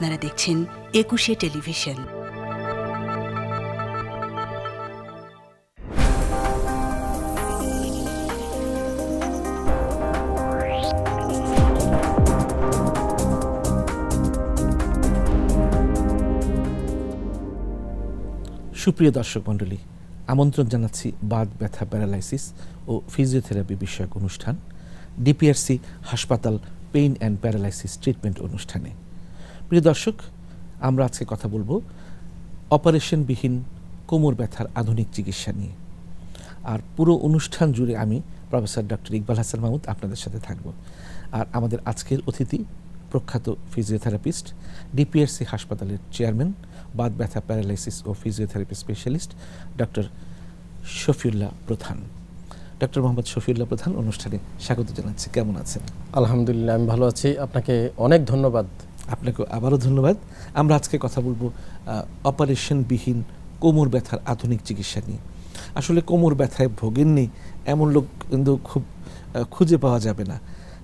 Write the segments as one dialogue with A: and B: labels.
A: আপনারা দেখছেন একুশে টেলিভিশন।
B: সুপ্রিয় দর্শক মণ্ডলী, আমন্ত্রণ জানাচ্ছি বাদ ব্যথা প্যারালাইসিস ও ফিজিওথেরাপি বিষয়ক অনুষ্ঠান, ডিপিআরসি হাসপাতাল পেইন অ্যান্ড প্যারালাইসিস ট্রিটমেন্ট অনুষ্ঠানে। প্রিয় দর্শক, আমরা আজকে কথা বলব অপারেশনবিহীন কোমর ব্যথার আধুনিক চিকিৎসা নিয়ে। আর পুরো অনুষ্ঠান জুড়ে আমি প্রফেসর ডক্টর ইকবাল হাসান মাহমুদ আপনাদের সাথে থাকব। আর আমাদের আজকের অতিথি প্রখ্যাত ফিজিওথেরাপিস্ট, ডিপিআরসি হাসপাতালের চেয়ারম্যান বাদ ব্যথা প্যারালাইসিস ও physiotherapy specialist doctor Shafiullah Pradhan. Doctor Mohammad Shafiullah প্রধান অনুষ্ঠানে স্বাগত জানাচ্ছি। কেমন আছেন?
C: আলহামদুলিল্লাহ, আমি ভালো আছি। আপনাকে অনেক ধন্যবাদ
B: আপনাকে আবারও ধন্যবাদ। আমরা আজকে কথা বলব অপারেশনবিহীন কোমর ব্যথার আধুনিক চিকিৎসা নিয়ে। আসলে কোমর ব্যথায় ভোগেননি এমন লোক কিন্তু খুব খুঁজে পাওয়া যাবে না।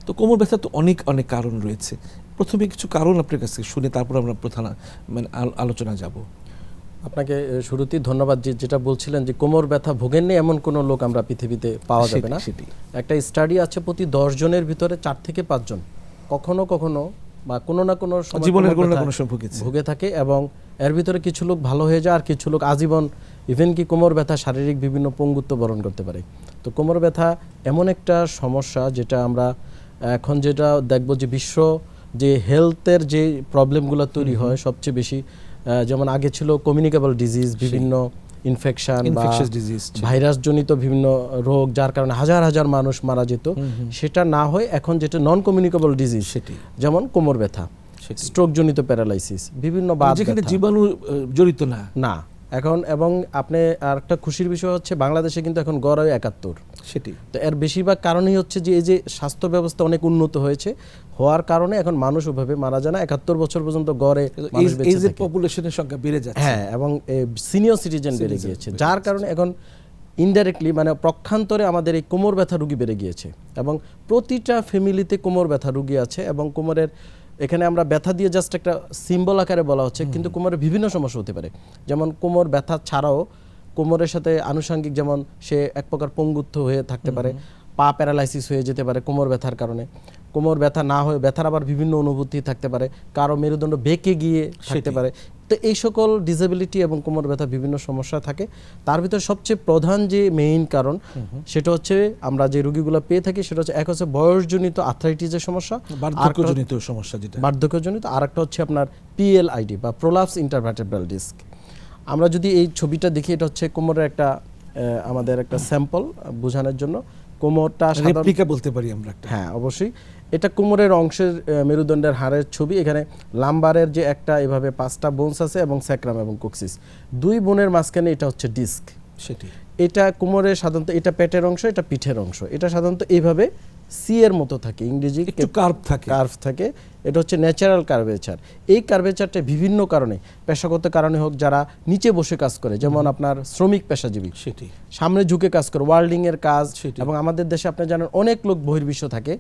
B: তো কোমর ব্যথা তো অনেক অনেক কারণ রয়েছে। প্রথমে কিছু কারণ আপনার কাছ থেকে শুনে তারপর আমরা প্রধান মানে আলোচনা যাব।
C: আপনাকে শুরুতেই ধন্যবাদ যে যেটা বলছিলেন যে কোমর ব্যথা ভোগেননি এমন কোনো লোক আমরা পৃথিবীতে পাওয়া যাবে না। একটা স্টাডি আছে প্রতি দশ জনের ভিতরে চার থেকে পাঁচজন। কখনো কখনো বা কোনো না কোনো
B: জীবনের কোনো না কোনো।
C: ভুগে থাকে এবং এর ভিতরে কিছু লোক ভালো হয়ে যায় আর কিছু লোক আজীবন ইভেন কি কোমর ব্যথা শারীরিক বিভিন্ন পঙ্গুত্ব বরণ করতে পারে। তো কোমর ব্যথা এমন একটা সমস্যা যেটা আমরা এখন যেটা দেখব যে বিশ্ব যে হেলথের যে প্রবলেমগুলো তৈরি হয় সবচেয়ে বেশি যেমন আগে ছিল কমিউনিকেবল ডিজিজ বিভিন্ন ইনফেকশন বা
B: ডিজিজ
C: ভাইরাস জনিত বিভিন্ন রোগ যার কারণে হাজার হাজার মানুষ মারা যেত সেটা না হয় এখন যেটা নন কমিউনিকেবল ডিজিজ
B: সেটি
C: যেমন কোমর ব্যথা স্ট্রোক জনিত প্যারালাইসিস বিভিন্ন বা
B: যেখানে জীবাণু জড়িত না।
C: না। এখন এবং আপনি আর একটা খুশির বিষয় হচ্ছে বাংলাদেশে কিন্তু এখন গড় হয় একাত্তর।
B: সেটি।
C: তো এর বেশিরভাগ কারণই হচ্ছে যে এই যে স্বাস্থ্য ব্যবস্থা অনেক উন্নত হয়েছে হওয়ার কারণে এখন মানুষ ওভাবে মারা যায় না একাত্তর বছর পর্যন্ত গড়ে
B: এজের পপুলেশনের সংখ্যা বেড়ে যাচ্ছে।
C: হ্যাঁ এবং সিনিয়র সিটিজেন বেড়ে গিয়েছে যার কারণে এখন ইনডাইরেক্টলি মানে প্রক্ষান্তরে আমাদের এই কোমর ব্যথা রুগী বেড়ে গিয়েছে এবং প্রতিটা ফ্যামিলিতে কোমর ব্যথা রুগী আছে এবং কোমরের এখানে আমরা ব্যথা দিয়ে জাস্ট একটা সিম্বল আকারে বলা হচ্ছে কিন্তু কোমরের বিভিন্ন সমস্যা হতে পারে। যেমন কোমর ব্যথা ছাড়াও কোমরের সাথে আনুষাঙ্গিক যেমন সে এক প্রকার পঙ্গুত্ব হয়ে থাকতে পারে পা প্যারালাইসিস হয়ে যেতে পারে কোমর ব্যথার কারণে। কোমর ব্যথা না হয়ে ব্যথার আবার বিভিন্ন অনুভূতি থাকতে পারে কারও মেরুদণ্ড বেঁকে গিয়ে থাকতে পারে। তো এই সকল ডিসেবিলিটি এবং কোমর ব্যথা বিভিন্ন সমস্যা থাকে। তার ভিতরে সবচেয়ে প্রধান যে মেইন কারণ সেটা হচ্ছে আমরা যে রোগীগুলো পেয়ে থাকি সেটা হচ্ছে এক হচ্ছে বয়সজনিত আর্থ্রাইটিসের সমস্যা
B: বার্ধক্যজনিত সমস্যা যেটা।
C: বার্ধক্যজনিত আর একটা হচ্ছে আপনার পিএলআইডি বা প্রোলাপস ইন্টারভার্টেব্রাল ডিস্ক আমরা যদি এই ছবিটা দেখি এটা হচ্ছে কোমরের একটা আমাদের একটা স্যাম্পল বোঝানোর জন্য। কোমরটা
B: রেপ্লিকা বলতে পারি আমরা একটা।
C: হ্যাঁ অবশ্যই। এটা কোমরের অংশের মেরুদণ্ডের হাড়ের ছবি। এখানে লাম্বারের যে একটা এভাবে পাঁচটা বোনস আছে এবং স্যাক্রাম এবং কোক্সিস দুই বোনের মাঝখানে এটা হচ্ছে ডিস্ক
B: সেটি
C: এটা কোমরের সাধারণত এটা পেটের অংশ এটা পিঠের অংশ। এটা সাধারণত এইভাবে সি এর মতো থাকে ইংরেজি
B: একটু কার্ভ থাকে।
C: কার্ভ থাকে। এটা হচ্ছে ন্যাচারাল কার্ভেচার এই কার্ভেচারটা বিভিন্ন কারণে পেশাগত কারণে হোক যারা নিচে বসে কাজ করে যেমন আপনার শ্রমিক পেশাজীবী।
B: সেটি
C: সামনে ঝুঁকে কাজ করে ওয়ার্ল্ডিং এর কাজ এবং আমাদের দেশে আপনি জানেন অনেক লোক বহির্বিশ্ব থাকে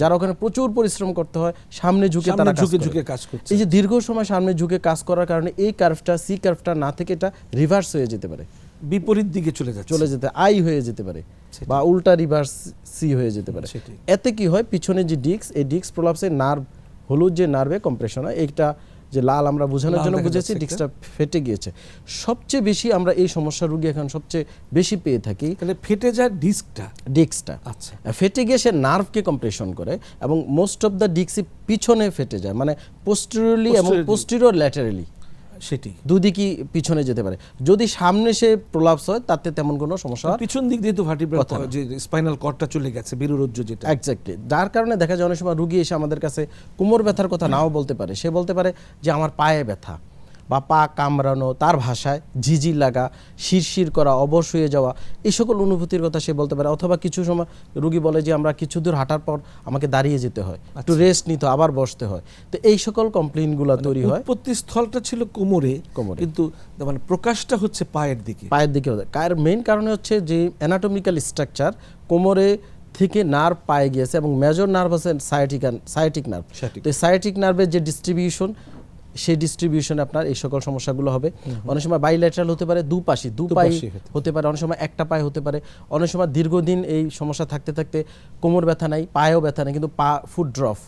C: যারা ওখানে প্রচুর পরিশ্রম করতে হয় সামনে ঝুঁকে তারা
B: ঝুঁকে ঝুঁকে কাজ করছে।
C: এই যে দীর্ঘ সময় সামনে ঝুঁকে কাজ করার কারণে এই কার্ভটা সি কার্ভটা না থেকে এটা রিভার্স হয়ে যেতে পারে।
B: বিপরীত দিকে চলে যাচ্ছে।
C: চলে যেতে আই হয়ে যেতে পারে বা উল্টা রিভার্স সি হয়ে যেতে পারে। এতে কি হয়? পিছনে যে ডিস্ক এই ডিস্ক প্রলাপসে নার্ভ হলুদ যে নার্ভে কম্প্রেশন হয় এইটা যে লাল আমরা বোঝানোর জন্য বুঝেছি ডিস্কটা ফেটে গিয়েছে। সবচেয়ে বেশি আমরা এই সমস্যা রোগী এখন সবচেয়ে বেশি পেয়ে থাকি।
B: তাহলে ফেটে যায় ডিস্কটা?
C: ডিস্কটা।
B: আচ্ছা।
C: ফেটে গিয়ে সে নার্ভকে কম্প্রেশন করে এবং মোস্ট অফ দ্য ডিস্কই পিছনে ফেটে যায় মানে পোস্টেরিয়রলি এবং। পোস্টেরিয়র ল্যাটারালি
B: সেটি।
C: দুদিকই পিছনে যেতে পারে। যদি সামনে সে প্রলাপস হয় তাতে তেমন কোনো সমস্যা
B: পিছন দিক দিয়ে তো
C: ভার্টিব্রা
B: যে স্পাইনাল কর্ডটা চলে গেছে বিরুরজ্জ যেটা।
C: এক্স্যাক্টলি যার কারণে দেখা যায় অনেক সময় রুগী এসে আমাদের কাছে কোমর ব্যথার কথা নাও বলতে পারে। সে বলতে পারে যে আমার পায়ে ব্যথা। বা পা কামড়ানো তার ভাষায় ঝিঝি লাগা শিরশির করা অবশ হয়ে যাওয়া এই সকল অনুভূতির কথা সে বলতে পারে। অথবা কিছু সময় রুগী বলে যে আমরা কিছু দূর হাঁটার পর আমাকে দাঁড়িয়ে যেতে হয় একটু রেস্ট নিতে আবার বসতে হয়। তো এই সকল কমপ্লেনগুলো তৈরি হয়।
B: উৎপত্তি স্থলটা ছিল কোমরে
C: কোমরে।
B: কিন্তু মানে প্রকাশটা হচ্ছে পায়ের দিকে।
C: পায়ের দিকে কার মেইন কারণে হচ্ছে যে অ্যানাটমিক্যাল স্ট্রাকচার কোমরে থেকে নার্ভ পায়ে গিয়েছে এবং মেজর নার্ভ আছে সায়াটিক সায়াটিক নার্ভ। তো সায়াটিক নার্ভের যে ডিস্ট্রিবিউশন সেই ডিস্ট্রিবিউশন আপনার এই সকল সমস্যাগুলো হবে। অনেক সময় বাইল্যাটারাল হতে পারে দুপাশি দুপাই
B: হতে
C: হতে পারে অনেক সময় একটা পায়ে হতে পারে। অনেক সময় দীর্ঘদিন এই সমস্যা থাকতে থাকতে কোমর ব্যথা নাই পায়েও ব্যথা নেই কিন্তু পা ফুট ড্রপ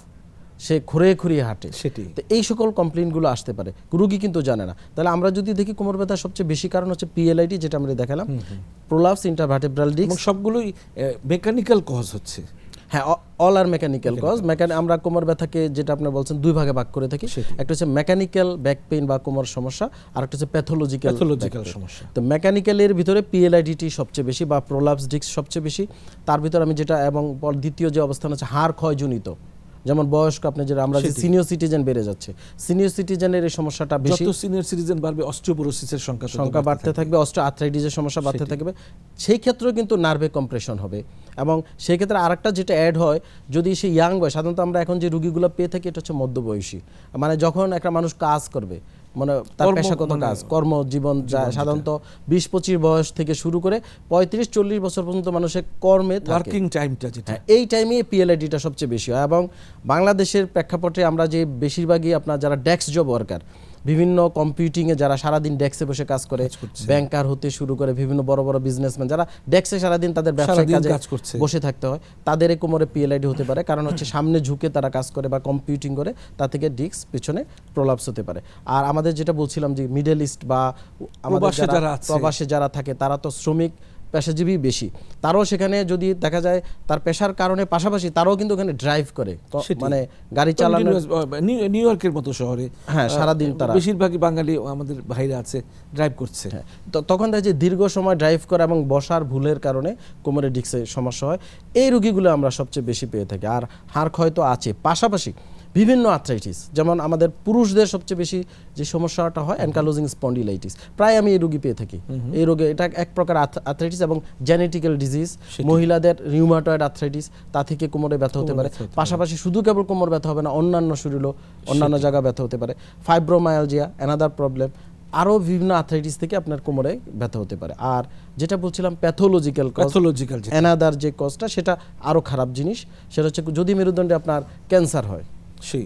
C: সে খুঁড়িয়ে খুঁড়িয়ে হাঁটে।
B: সেটি।
C: তো এই সকল কমপ্লেনগুলো আসতে পারে। রুগী কিন্তু জানে না। তাহলে আমরা যদি দেখি কোমর ব্যথার সবচেয়ে বেশি কারণ হচ্ছে পিএলআইটি যেটা আমরা দেখালাম। প্রোলাপস ইন্টারভার্টেব্রাল ডিস্ক
B: সবগুলোই মেকানিক্যাল কজ হচ্ছে।
C: হ্যাঁ অল আর মেকানিক্যাল কজ আমরা কোমর ব্যথাকে যেটা আপনি বলছেন দুই ভাগে ভাগ করে থাকি। একটা হচ্ছে মেকানিক্যাল ব্যাক পেইন বা কোমর সমস্যা আর একটা হচ্ছে প্যাথোলজিক্যাল
B: প্যাথোলজিক্যাল সমস্যা।
C: তো মেকানিক্যালের ভিতরে পিএলআইডিটি সবচেয়ে বেশি বা প্রোলাপস ডিস্ক সবচেয়ে বেশি। তার ভিতর আমি যেটা এবং দ্বিতীয় যে অবস্থান হচ্ছে হাড় ক্ষয়জনিত। যেমন বয়স্ক আপনি যেটা আমরা যে সিনিয়র সিটিজেন বেড়ে যাচ্ছে সিনিয়র সিটিজেনের এই সমস্যাটা বেশি
B: যত সিনিয়র সিটিজেন বাড়বে অস্টিওপোরোসিসের সংখ্যা
C: সংখ্যা বাড়তে থাকবে। অস্ট্রো আর্থ্রাইটিসের সমস্যা বাড়তে থাকবে। সেই ক্ষেত্রেও কিন্তু নার্ভে কম্প্রেশন হবে এবং সেই ক্ষেত্রে আরেকটা যেটা অ্যাড হয় যদি সে ইয়াং বয়স সাধারণত আমরা এখন যে রুগীগুলো পেয়ে থাকি এটা হচ্ছে মধ্যবয়সী। মানে যখন একটা মানুষ কাজ করবে মানে তার পেশাগত
B: মানে
C: কাজ কর্মজীবন যা সাধারণত বিশ পঁচিশ বয়স থেকে শুরু করে পঁয়ত্রিশ চল্লিশ বছর পর্যন্ত মানুষের কর্মে
B: ওয়ার্কিং টাইমটা যেটা।
C: হ্যাঁ এই টাইমে পিএলআইডিটা সবচেয়ে বেশি হয়। এবং বাংলাদেশের প্রেক্ষাপটে আমরা যে বেশিরভাগই আপনার যারা ডেস্ক জব ওয়ার্কার বিভিন্ন কম্পিউটিংয়ে যারা সারাদিন ডেস্কে বসে কাজ করে ব্যাংকার হতে শুরু করে বিভিন্ন বড় বড় বিজনেসম্যান যারা ডেস্কে সারাদিন তাদের ব্যবসায় কাজে। বসে থাকতে হয় তাদের কোমরে পিএলআইডি হতে পারে। কারণ হচ্ছে সামনে ঝুঁকে তারা কাজ করে বা কম্পিউটিং করে তা থেকে ডিস্ক পিছনে প্রলাপস হতে পারে। আর আমাদের যেটা বলছিলাম যে মিডল ইস্ট বা আমাদের যারা প্রবাসে যারা থাকে তারা তো শ্রমিক পেশাজীবী বেশি। তারও সেখানে যদি দেখা যায় তার পেশার কারণে পাশাপাশি তারও কিন্তু ওখানে ড্রাইভ করে। মানে গাড়ি চালানো
B: নিউ- ইয়র্কের মতো শহরে
C: হ্যাঁ, সারাদিন তারা-
B: বেশিরভাগই বাঙালি আমাদের ভাইরা আছে ড্রাইভ করছে।
C: হ্যাঁ, তো তখন দেখা যায় দীর্ঘ সময় ড্রাইভ করা এবং বসার ভুলের কারণে কোমরে ডিস্কে সমস্যা হয়। এই রুগীগুলো আমরা সবচেয়ে বেশি পেয়ে থাকি। আর হাড় ক্ষয় তো আছে পাশাপাশি বিভিন্ন আর্থ্রাইটিস যেমন আমাদের পুরুষদের সবচেয়ে বেশি যে সমস্যাটা হয় অ্যানকালোজিং স্পন্ডিলাইটিস প্রায় আমি এই রোগী পেয়ে থাকি। এই রোগে এটা এক প্রকার আর্থ্রাইটিস এবং জেনেটিক্যাল ডিজিজ মহিলাদের রিউমাটয়েড আর্থ্রাইটিস তা থেকে কোমরে ব্যথা হতে পারে। পাশাপাশি শুধু কেবল কোমর ব্যথা হবে না অন্যান্য শরীরও অন্যান্য জায়গা ব্যথা হতে পারে। ফাইব্রোমায়ালজিয়া অ্যানাদার প্রবলেম আরও বিভিন্ন আর্থ্রাইটিস থেকে আপনার কোমরে ব্যথা হতে পারে। আর যেটা বলছিলাম প্যাথোলজিক্যাল
B: প্যাথোলজিক্যাল
C: অ্যানাদার যে কজটা সেটা আরও খারাপ জিনিস। সেটা হচ্ছে যদি মেরুদণ্ডে আপনার ক্যান্সার হয়
B: সেই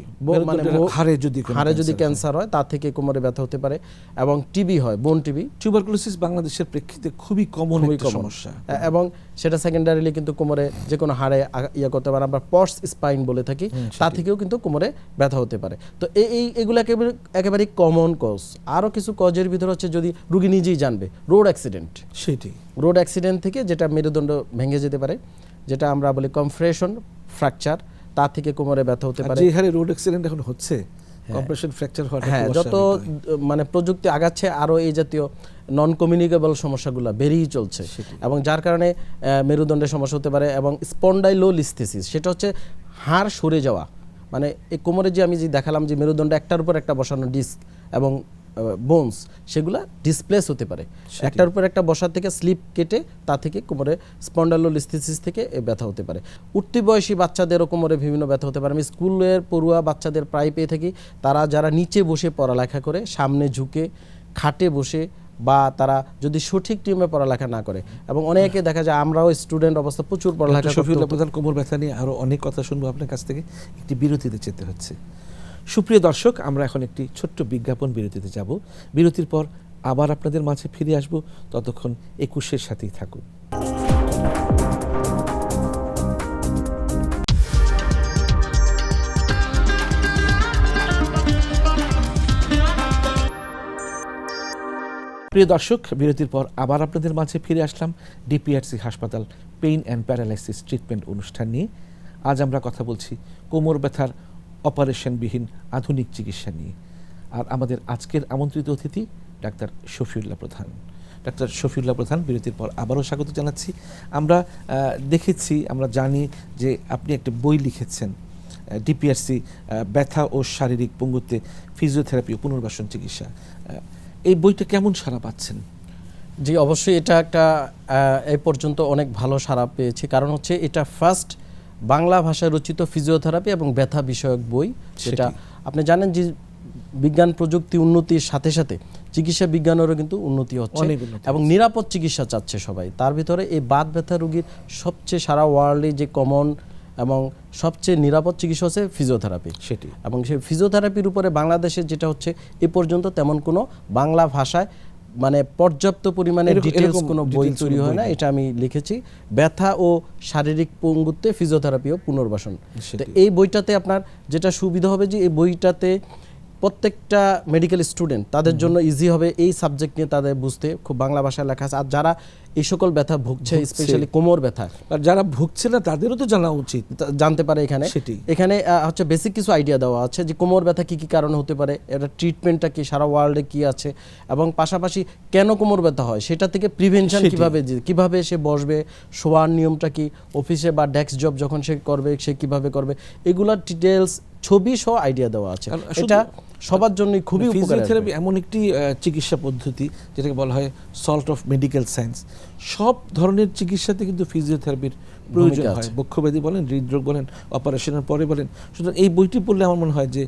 C: মানে
B: হাড়ে যদি
C: হাড়ে যদি ক্যান্সার হয়। তার থেকে কোমরে ব্যথা হতে পারে এবং টিবি হয় বোন টিবি।
B: টিউবারকুলোসিস বাংলাদেশের প্রেক্ষিতে খুবই কমন একটা সমস্যা।
C: এবং সেটা সেকেন্ডারিলি কিন্তু কোমরে যে কোনো হাড়ে ইয়ে করতে পারে আমরা পর্স স্পাইন বলে থাকি তা থেকেও কিন্তু কোমরে ব্যথা হতে পারে। তো এই এই এগুলো একেবারে একেবারেই কমন কজ আরও কিছু কজের ভিতরে হচ্ছে যদি রুগী নিজেই জানবে রোড অ্যাক্সিডেন্ট
B: সেটি
C: রোড অ্যাক্সিডেন্ট থেকে যেটা মেরুদণ্ড ভেঙে যেতে পারে যেটা আমরা বলি কমফ্রেশন ফ্র্যাকচার তা থেকে কোমরে ব্যথা হতে পারে।
B: যে হারে রোড অ্যাক্সিডেন্ট এখন হচ্ছে কম্প্রেশন ফ্র্যাকচার হওয়াটা
C: হ্যাঁ যত মানে প্রযুক্তি আগাচ্ছে আরও এই জাতীয় নন কমিউনিকেবল সমস্যাগুলো বেড়েই চলছে। এবং যার কারণে মেরুদণ্ডের সমস্যা হতে পারে এবং স্পন্ডাইলোলিস্থেসিস সেটা হচ্ছে হাড় সরে যাওয়া। মানে এই কোমরে যে আমি যে দেখালাম যে মেরুদণ্ড একটার উপর একটা বসানো ডিস্ক এবং বোনস সেগুলা ডিসপ্লেস হতে পারে। একটার উপর একটা বসার থেকে স্লিপ কেটে তা থেকে কোমরে স্পন্ডালোলিস্থিসিস থেকে ব্যথা হতে পারে। উঠতি বয়সী বাচ্চাদেরও কোমরে বিভিন্ন ব্যথা হতে পারে। আমি স্কুলের পড়ুয়া বাচ্চাদের প্রায় পেয়ে থাকি। তারা যারা নিচে বসে পড়ালেখা করে সামনে ঝুঁকে খাটে বসে বা তারা যদি সঠিক টিমে পড়ালেখা না করে এবং অনেকে দেখা যায় আমরাও স্টুডেন্ট অবস্থা প্রচুর পড়ালেখা
B: ডক্টর শফিউল্লাহ প্রধান কোমর ব্যথা নিয়ে আরও অনেক কথা শুনব আপনার কাছ থেকে। একটি বিরতিতে যেতে হচ্ছে। সুপ্রিয় দর্শক, আমরা এখন একটি ছোট্ট বিজ্ঞাপন বিরতিতে যাব। বিরতির পর আবার আপনাদের মাঝে ফিরে আসব। ততক্ষণ একুশের সাথেই থাকুন। প্রিয় দর্শক, বিরতির পর আবার আপনাদের মাঝে ফিরে আসলাম ডিপিআরসি হাসপাতাল পেইন অ্যান্ড প্যারালাইসিস ট্রিটমেন্ট অনুষ্ঠান নিয়ে। আজ আমরা কথা বলছি কোমর ব্যথার অপারেশনবিহীন আধুনিক চিকিৎসা নিয়ে। আর আমাদের আজকের আমন্ত্রিত অতিথি ডাক্তার শফিউল্লাহ প্রধান। ডাক্তার শফিউল্লাহ প্রধান, বিরতির পর আবারও স্বাগত জানাচ্ছি। আমরা দেখেছি, আমরা জানি যে আপনি একটা বই লিখেছেন ডিপিআরসি ব্যথা ও শারীরিক পঙ্গুত্বে ফিজিওথেরাপি ও পুনর্বাসন চিকিৎসা। এই বইটা কেমন সারা পাচ্ছেন?
C: জি, অবশ্যই এটা একটা এই পর্যন্ত অনেক ভালো সাড়া পেয়েছি। কারণ হচ্ছে এটা ফার্স্ট বাংলা ভাষায় রচিত ফিজিওথেরাপি এবং ব্যথা বিষয়ক বই সেটা। আপনি জানেন যে বিজ্ঞান প্রযুক্তি উন্নতির সাথে সাথে চিকিৎসা বিজ্ঞানেরও কিন্তু উন্নতি হচ্ছে এবং নিরাপদ চিকিৎসা চাচ্ছে সবাই। তার ভিতরে এই বাত ব্যথা রোগীর সবচেয়ে সারা ওয়ার্ল্ডে যে কমন এবং সবচেয়ে নিরাপদ চিকিৎসা হচ্ছে ফিজিওথেরাপি।
B: সেটি।
C: এবং সেই ফিজিওথেরাপির উপরে বাংলাদেশে যেটা হচ্ছে এ পর্যন্ত তেমন কোনো বাংলা ভাষায় মানে পর্যাপ্ত পরিমাণে ডিটেলস কোনো বই তৈরি হয় না এটা আমি লিখেছি। ব্যথা ও শারীরিক পঙ্গুত্বে ফিজিওথেরাপি ও পুনর্বাসন। তো এই বইটাতে আপনার যেটা সুবিধা হবে যে এই বইটাতে প্রত্যেকটা মেডিকেল স্টুডেন্ট তাদের জন্য ইজি হবে এই সাবজেক্ট নিয়ে তাদের বুঝতে। খুব বাংলা ভাষায় লেখা আছে। আর যারা এই সকল ব্যথা ভুগছে। স্পেশালি কোমর ব্যথা
B: আর যারা ভুগছে না তাদেরও তো জানা উচিত।
C: জানতে পারে এখানে।
B: সেটি।
C: এখানে হচ্ছে বেসিক কিছু আইডিয়া দেওয়া আছে যে কোমর ব্যথা কি কি কারণে হতে পারে এটা ট্রিটমেন্টটা কি সারা ওয়ার্ল্ডে কি আছে। এবং পাশাপাশি কেন কোমর ব্যথা হয় সেটা থেকে প্রিভেনশন। কীভাবে কীভাবে সে বসবে শোয়ার নিয়মটা কি অফিসে বা ডেস্ক জব যখন সে করবে সে কীভাবে করবে এগুলার ডিটেলস ছবি সহ আইডিয়া দেওয়া আছে। এটা সবার জন্যই খুবই।
B: ফিজিওথেরাপি এমন একটি চিকিৎসা পদ্ধতি যেটাকে বলা হয় সল্ট অফ মেডিকেল সায়েন্স সব ধরনের চিকিৎসাতে কিন্তু ফিজিওথেরাপির প্রয়োজন হয়। বক্ষব্যাধি বলেন হৃদরোগ বলেন অপারেশনের পরে বলেন সুতরাং এই বইটি পড়লে আমার মনে হয় যে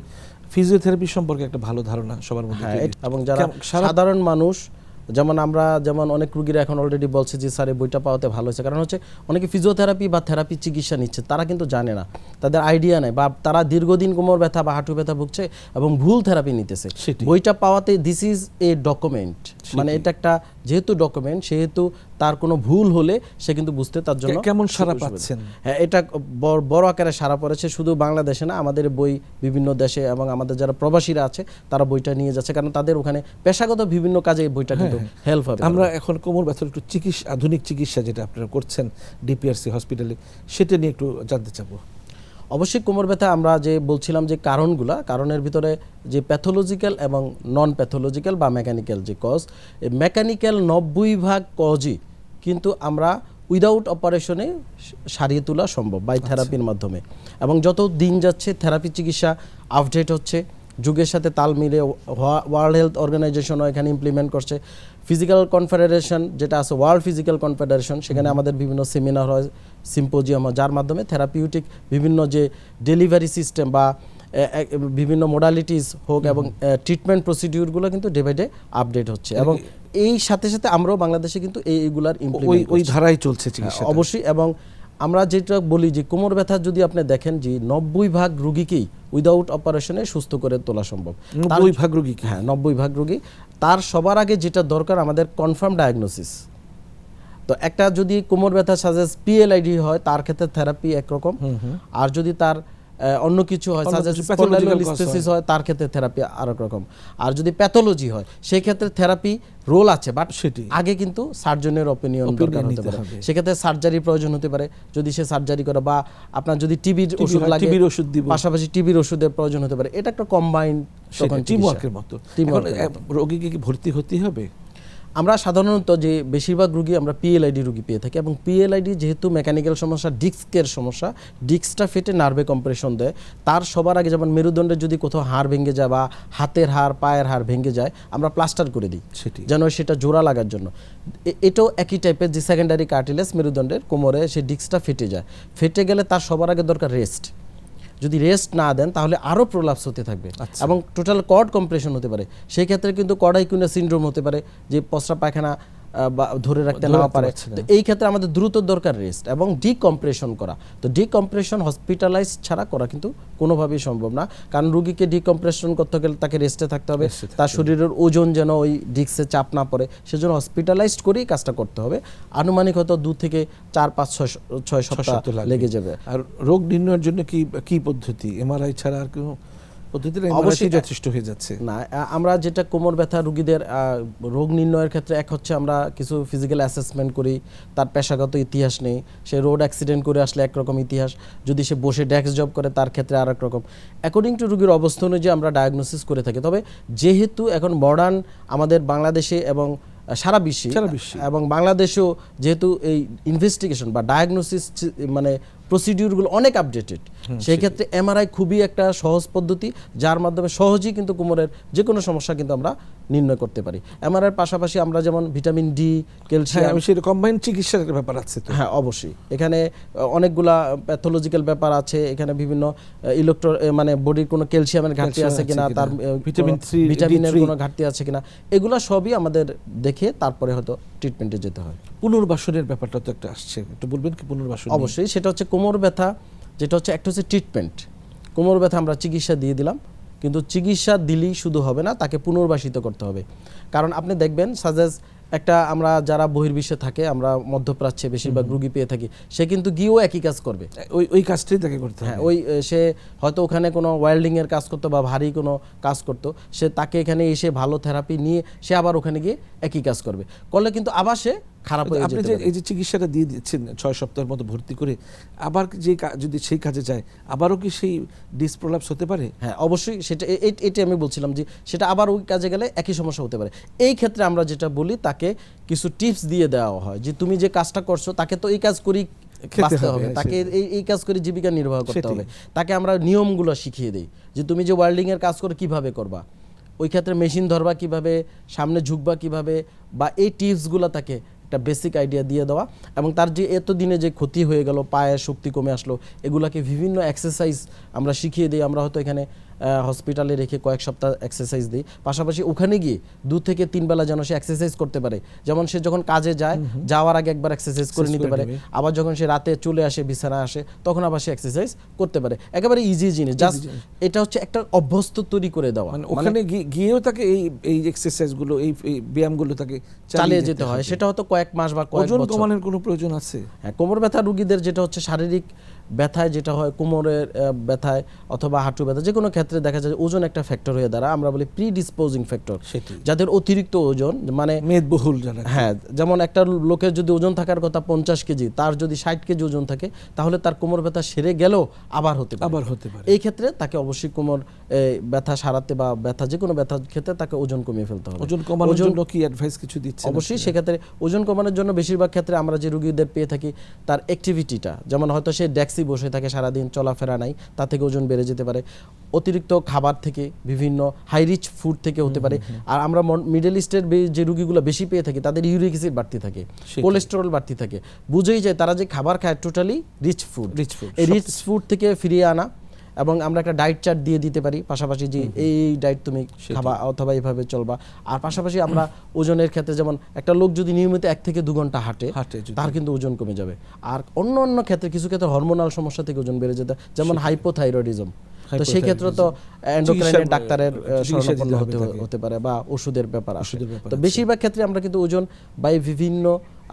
B: ফিজিওথেরাপি সম্পর্কে একটা ভালো ধারণা সবার মধ্যে
C: হ্যাঁ এবং যারা সাধারণ মানুষ যেমন আমরা যেমন অনেক রুগীরা এখন অলরেডি বলছে যে স্যার এই বইটা পাওয়াতে ভালো হয়েছে। কারণ হচ্ছে অনেকে ফিজিওথেরাপি বা থেরাপি চিকিৎসা নিচ্ছে তারা কিন্তু জানে না। তাদের আইডিয়া নেই বা তারা দীর্ঘদিন কোমর ব্যথা বা হাঁটু ব্যথা ভুগছে এবং ভুল থেরাপি নিতেছে। বইটা পাওয়াতে দিস ইজ এ ডকুমেন্ট মানে এটা একটা যেহেতু ডকুমেন্ট সেহেতু তার কোনো ভুল হলে সে কিন্তু বুঝতে তার জন্য
B: কেমন
C: সুবিধা।
B: পাচ্ছেন?
C: হ্যাঁ এটা বড়- আকারে সারা পড়েছে শুধু বাংলাদেশে না আমাদের বই বিভিন্ন দেশে এবং আমাদের যারা প্রবাসীরা আছে তারা বইটা নিয়ে যাচ্ছে কারণ তাদের ওখানে পেশাগত বিভিন্ন কাজে বইটা কিন্তু হেল্প হবে
B: আমরা এখন কোমর ব্যথার একটু চিকিৎসা আধুনিক চিকিৎসা যেটা আপনারা করছেন ডিপিআরসি হসপিটালে সেটা নিয়ে একটু জানতে চাবো
C: অবশ্যই কোমর ব্যথা আমরা যে বলছিলাম যে কারণগুলা কারণের ভিতরে যে প্যাথোলজিক্যাল এবং নন প্যাথোলজিক্যাল বা মেকানিক্যাল যে কজ মেকানিক্যাল নব্বই ভাগ কজই কিন্তু আমরা উইদাউট অপারেশনে সারিয়ে তোলা সম্ভব বাই থেরাপির মাধ্যমে। এবং যত দিন যাচ্ছে থেরাপি চিকিৎসা আপডেট হচ্ছে যুগের সাথে তাল মিলে ওয়ার্ল্ড হেলথ অর্গানাইজেশনও এখানে ইমপ্লিমেন্ট করছে। ফিজিক্যাল কনফেডারেশন যেটা আছে ওয়ার্ল্ড ফিজিক্যাল কনফেডারেশন সেখানে আমাদের বিভিন্ন সেমিনার হয় সিম্পোজিয়াম হয় যার মাধ্যমে থেরাপিউটিক বিভিন্ন যে ডেলিভারি সিস্টেম বা বিভিন্ন মোডালিটিস হোক এবং ট্রিটমেন্ট প্রসিডিউরগুলো কিন্তু ডে বাই ডে আপডেট হচ্ছে এবং এই সাথে সাথে আমরাও বাংলাদেশে কিন্তু এইগুলার
B: ওই ধারায় চলছে চিকিৎসা
C: হ্যাঁ, অবশ্যই এবং আমরা যেটা বলি যে কোমর ব্যথা যদি আপনি দেখেন যে নব্বই ভাগ রুগীকেই উইদাউট অপারেশনে সুস্থ করে তোলা সম্ভব।
B: নব্বই ভাগ রুগী
C: হ্যাঁ নব্বই ভাগ রোগী। তার সবার আগে যেটা দরকার আমাদের কনফার্ম ডায়াগনোসিস তো একটা যদি কোমর ব্যথা সাজেস পিএলআইডি হয় তার ক্ষেত্রে থেরাপি একরকম। আর যদি তার অন্য কিছু হয় স্পেসিস হয়। তার ক্ষেত্রে থেরাপি আরেক রকম। আর যদি প্যাথোলজি হয় সেই ক্ষেত্রে থেরাপি রোল আছে বাট
B: সেটি।
C: আগে কিন্তু সার্জনের অপিনিয়ন দরকার হতে পারে। সেক্ষেত্রে সার্জারি প্রয়োজন হতে পারে। যদি সে সার্জারি করে বা আপনার যদি টিবির ওষুধ লাগে
B: TB র ওষুধ দিব।
C: পাশাপাশি টিবির ওষুধের প্রয়োজন হতে পারে। এটা একটা কম্বাইন্ড
B: টিম ওয়ার্কের মতো। রোগীকে কি ভর্তি হতে হবে?
C: আমরা সাধারণত যে বেশিরভাগ রুগী আমরা পিএলআইডি রুগী পেয়ে থাকি এবং পিএলআইডি যেহেতু মেকানিক্যাল সমস্যা ডিস্কের সমস্যা ডিস্কটা ফেটে নার্ভে কম্প্রেশন দেয়। তার সবার আগে যেমন মেরুদণ্ডের যদি কোথাও হাড় ভেঙে যায় বা হাতের হাড় পায়ের হাড় ভেঙে যায় আমরা প্লাস্টার করে দিই
B: সেটি
C: যেন সেটা জোড়া লাগার জন্য। এটাও একই টাইপের যে সেকেন্ডারি কার্টিলেস মেরুদণ্ডের কোমরে সেই ডিস্কটা ফেটে যায়। ফেটে গেলে তার সবার আগে দরকার রেস্ট যদি রেস্ট না দেন তাহলে আরও প্রলাপস হতে থাকবে
B: আচ্ছা।
C: এবং টোটাল কর্ড কম্প্রেশন হতে পারে সেই ক্ষেত্রে কিন্তু কডাইকুনা সিন্ড্রোম হতে পারে যে পসরা পায়খানা ধরে রাখতে না পারে। তো এই ক্ষেত্রে আমাদের দ্রুত দরকার রেস্ট এবং ডিকম্প্রেশন করা। তো ডিকম্প্রেশন হসপিটালাইজ ছাড়া করা কিন্তু কোনোভাবেই সম্ভব না। কারণ রুগীকে ডিকম্প্রেশন করতে গেলে তাকে রেস্টে থাকতে হবে। তার শরীরের ওজন যেন ওই ডিস্কে চাপ না পড়ে সেজন্য হসপিটালাইজড করেই কাজটা করতে হবে। আনুমানিক হয়তো দু থেকে চার পাঁচ ছয় সপ্তাহ
B: সপ্তাহ
C: লেগে যাবে।
B: আর রোগ নির্ণয়ের জন্য কি কি পদ্ধতি? এমআরআই ছাড়া আর কোনো পদ্ধতি
C: অবশ্যই
B: যথেষ্ট হয়ে যাচ্ছে
C: না আমরা যেটা কোমর ব্যথা রুগীদের রোগ নির্ণয়ের ক্ষেত্রে এক হচ্ছে আমরা কিছু ফিজিক্যাল অ্যাসেসমেন্ট করি তার পেশাগত ইতিহাস নেই সে রোড অ্যাক্সিডেন্ট করে আসলে একরকম ইতিহাস যদি সে বসে ডেস্ক জব করে তার ক্ষেত্রে আর রকম অ্যাকর্ডিং টু রুগীর অবস্থা অনুযায়ী আমরা ডায়াগনোসিস করে থাকি তবে যেহেতু এখন মডার্ন আমাদের বাংলাদেশে এবং সারা বিশ্বে
B: সারা বিশ্বে।
C: এবং বাংলাদেশেও যেহেতু এই ইনভেস্টিগেশন বা ডায়াগনোসিস মানে প্রসিডিউরগুলো অনেক আপডেটেড সেই ক্ষেত্রে এমআরআই খুবই একটা সহজ পদ্ধতি যার মাধ্যমে সহজেই কিন্তু কোমরের যে কোনো সমস্যা কিন্তু আমরা নির্ণয় করতে পারি। এমআরআইয়ের পাশাপাশি আমরা যেমন ভিটামিন ডি
B: হ্যাঁ
C: ক্যালসিয়াম
B: আমি সেটা কম্বাইন চিকিৎসার একটা ব্যাপার আছে
C: হ্যাঁ অবশ্যই। এখানে অনেকগুলা প্যাথোলজিক্যাল ব্যাপার আছে এখানে বিভিন্ন ইলেকট্রো মানে বডির কোনো ক্যালসিয়ামের ঘাটতি আছে কিনা তার
B: ভিটামিন
C: কোনো
B: 3,
C: ভিটামিনের কোনো ঘাটতি আছে কিনা এগুলা সবই আমাদের দেখে তারপরে হয়তো ট্রিটমেন্টে যেতে হয়।
B: পুনর্বাসনের ব্যাপারটা তো একটা আসছে। একটু বলবেন কি পুনর্বাসন
C: অবশ্যই সেটা হচ্ছে কোমর ব্যথা যেটা হচ্ছে একটা হচ্ছে ট্রিটমেন্ট কোমর ব্যথা আমরা চিকিৎসা দিয়ে দিলাম কিন্তু চিকিৎসা দিলেই শুধু হবে না তাকে পুনর্বাসিত করতে হবে। কারণ আপনি দেখবেন সাজেস একটা আমরা যারা বহির্বিশ্বে থাকে আমরা মধ্যপ্রাচ্যে বেশিরভাগ রুগী পেয়ে থাকি সে কিন্তু গিয়েও একই কাজ করবে।
B: ওই ওই কাজটাই তাকে করতে
C: হ্যাঁ ওই সে হয়তো ওখানে কোনো ওয়েল্ডিংয়ের কাজ করতো বা ভারী কোনো কাজ করতো সে তাকে এখানে এসে ভালো থেরাপি নিয়ে সে আবার ওখানে গিয়ে একই কাজ করবে। করলে কিন্তু আবার সে খারাপ হয়ে
B: আপনি যে এই যে চিকিৎসাটা দিয়ে দিচ্ছেন ছয় সপ্তাহের মতো ভর্তি করে আবার যে যদি সেই কাজে যায় আবারও কি সেই ডিসপ্রলাপস হতে পারে?
C: হ্যাঁ অবশ্যই সেটা এ- এ- এটাই আমি বলছিলাম যে সেটা আবার ওই কাজে গেলে একই সমস্যা হতে পারে। এই ক্ষেত্রে আমরা যেটা বলি তাকে কিছু টিপস দিয়ে দেওয়া হয় যে তুমি যে কাজটা করছ তাকে তো এই কাজ করি
B: খেতে
C: বাঁচতে
B: হবে, হ্যাঁ,
C: তাকে এই এই কাজ করে জীবিকা নির্বাহ করতে হবে। তাকে আমরা নিয়মগুলো শিখিয়ে দিই যে তুমি যে ওয়েল্ডিং এর কাজ করে কীভাবে করবা ওই ক্ষেত্রে মেশিন ধরবা কীভাবে সামনে ঝুঁকবা কীভাবে বা এই টিপসগুলো তাকে একটা বেসিক আইডিয়া দিয়ে দেওয়া এবং তার যে এত দিনে যে ক্ষতি হয়ে গেল, পায়ের শক্তি কমে আসলো, এগুলাকে বিভিন্ন এক্সারসাইজ আমরা শিখিয়ে দিই। আমরা হয়তো এখানে হসপিটালে রেখে কয়েক সপ্তাহ এক্সারসাইজ দিই। পাশাপাশি ওখানে গিয়ে দু থেকে তিন বেলা যেন সে এক্সারসাইজ করতে পারে। যেমন সে যখন কাজে যায় যাওয়ার আগে একবার এক্সারসাইজ করে নিতে পারে। আবার যখন সে রাতে চলে আসে বিছানায় আসে তখন আবার সে এক্সারসাইজ করতে পারে। একেবারে ইজি জিনিস। জাস্ট এটা হচ্ছে একটা অভ্যস্ত তৈরি করে দেওয়া।
B: মানে ওখানে গিয়ে- গিয়েও তাকে এই এই এক্সারসাইজগুলো এই ব্যায়ামগুলো তাকে
C: চালিয়ে যেতে হয়। সেটা হয়তো কয়েক মাস বা কয়েক
B: ওজন
C: বছর।
B: কমানোর কোনো প্রয়োজন আছে?
C: হ্যাঁ কোমর ব্যথা রুগীদের যেটা হচ্ছে শারীরিক ব্যথায় যেটা হয় কোমরের ব্যথায় অথবা হাঁটু ব্যথা যে কোনো ক্ষেত্রে দেখা যায় ওজন একটা ফ্যাক্টর হয়ে দাঁড়ায়। আমরা বলি প্রি ডিসপোজিং ফ্যাক্টর যাদের অতিরিক্ত ওজন মানে
B: মেদবহুল যারা
C: হ্যাঁ যেমন একটা লোকের যদি ওজন থাকার কথা পঞ্চাশ কেজি তার যদি ষাট কেজি ওজন থাকে তাহলে তার কোমর ব্যথা সেরে গেলেও আবার হতে পারে।
B: আবার হতে পারে।
C: এই ক্ষেত্রে তাকে অবশ্যই কোমর ব্যথা সারাতে বা ব্যথা যে কোনো ব্যথার ক্ষেত্রে তাকে ওজন কমিয়ে ফেলতে হবে।
B: ওজন কমানোর
C: ওজন-
B: জন্য কি অ্যাডভাইস কিছু দিচ্ছে
C: অবশ্যই সেক্ষেত্রে ওজন কমানোর জন্য বেশিরভাগ ক্ষেত্রে আমরা যে রুগীদের পেয়ে থাকি তার অ্যাক্টিভিটিটা যেমন হয়তো সে ডেক্সি বসে থাকে সারাদিন চলাফেরা নাই তা থেকে ওজন বেড়ে যেতে পারে। অতিরিক্ত খাবার থেকে বিভিন্ন হাই রিচ ফুড থেকে হতে পারে। আর আমরা মিডল ইস্টের যে রুগীগুলো বেশি পেয়ে থাকি তাদের ইউরিক অ্যাসিড বাড়তি থাকে কোলেস্টেরল বাড়তি থাকে। বুঝেই যায় তারা যে খাবার খায় totally rich food
B: rich food
C: এই রিচ ফুড থেকে ফিরিয়ে আনা এবং আমরা একটা ডায়েট চার্ট দিয়ে দিতে পারি পাশাপাশি যে এই ডায়েট তুমি খাবা অথবা এইভাবে চলবা। আর পাশাপাশি আমরা ওজনের ক্ষেত্রে যেমন একটা লোক যদি নিয়মিত এক থেকে দু ঘণ্টা হাঁটে
B: হাঁটে
C: তার কিন্তু ওজন কমে যাবে। আর অন্য অন্য ক্ষেত্রে কিছু ক্ষেত্রে হরমোনাল সমস্যা থেকে ওজন বেড়ে যেতে যেমন হাইপোথাইরয়েডিজম তো সেই ক্ষেত্রে তো এন্ডোক্রাইনের ডাক্তারের শরণাপন্ন হতে হতে পারে বা ওষুধের ব্যাপার আসে তো বেশিরভাগ ক্ষেত্রে আমরা কিন্তু ওজন বা বিভিন্ন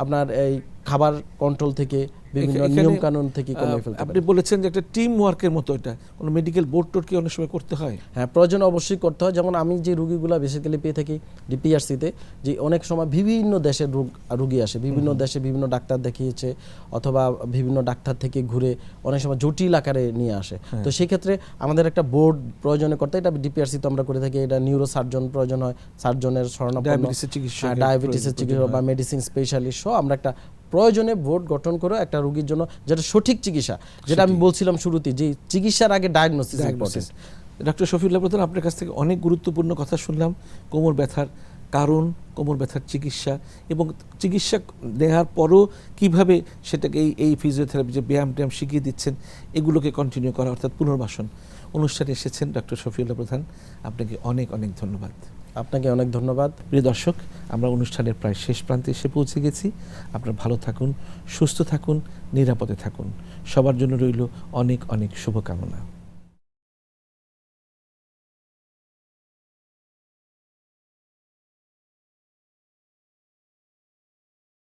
C: আপনার এই খাবার কন্ট্রোল থেকে বিভিন্ন নিয়ম কানুন থেকে কমিয়ে ফেলতে
B: আপনি বলেছেন যে একটা টিম ওয়ার্কের মতো এটা। কোনো মেডিকেল বোর্ড টোড কি অনেক সময় করতে হয়?
C: হ্যাঁ প্রয়োজন অবশ্যই করতে হয়। যেমন আমি যে রুগীগুলো বেসিক্যালি পেয়ে থাকি ডিপিআরসিতে যে অনেক সময় বিভিন্ন দেশের রোগ রুগী আসে। বিভিন্ন দেশে বিভিন্ন ডাক্তার দেখিয়েছে অথবা বিভিন্ন ডাক্তার থেকে ঘুরে অনেক সময় জটিল আকারে নিয়ে আসে।
B: হ্যাঁ।
C: তো সেই ক্ষেত্রে আমাদের একটা বোর্ড প্রয়োজনে করতে হয়। এটা ডিপিআরসি তো আমরা করে থাকি। এটা নিউরো সার্জন প্রয়োজন হয়। সার্জনের শরণাপন্ন
B: ডায়াবেটিসের চিকিৎসা
C: ডায়াবেটিসের চিকিৎসক বা মেডিসিন স্পেশালিস্ট সহ আমরা একটা প্রয়োজনে বোর্ড গঠন করে একটা রোগীর জন্য যেটা সঠিক চিকিৎসা যেটা আমি বলছিলাম শুরুতে যে চিকিৎসার আগে ডায়াগনোসিস
B: ডায়াগনোসিস ডক্টর শফিউল্লাহ প্রধান আপনার কাছ থেকে অনেক গুরুত্বপূর্ণ কথা শুনলাম। কোমর ব্যথার কারণ কোমর ব্যথার চিকিৎসা এবং চিকিৎসা নেওয়ার পরও কীভাবে সেটাকে এই এই ফিজিওথেরাপি যে ব্যায়াম ট্যায়াম শিখিয়ে দিচ্ছেন এগুলোকে কন্টিনিউ করা অর্থাৎ পুনর্বাসন অনুষ্ঠানে এসেছেন ডক্টর শফিউল্লাহ প্রধান। আপনাকে অনেক অনেক ধন্যবাদ।
C: আপনাকে অনেক ধন্যবাদ।
B: প্রিয় দর্শক, আমরা অনুষ্ঠানের প্রায় শেষ প্রান্তে এসে পৌঁছে গেছি। আপনারা ভালো থাকুন, সুস্থ থাকুন, নিরাপদে থাকুন। সবার জন্য রইল অনেক অনেক শুভকামনা।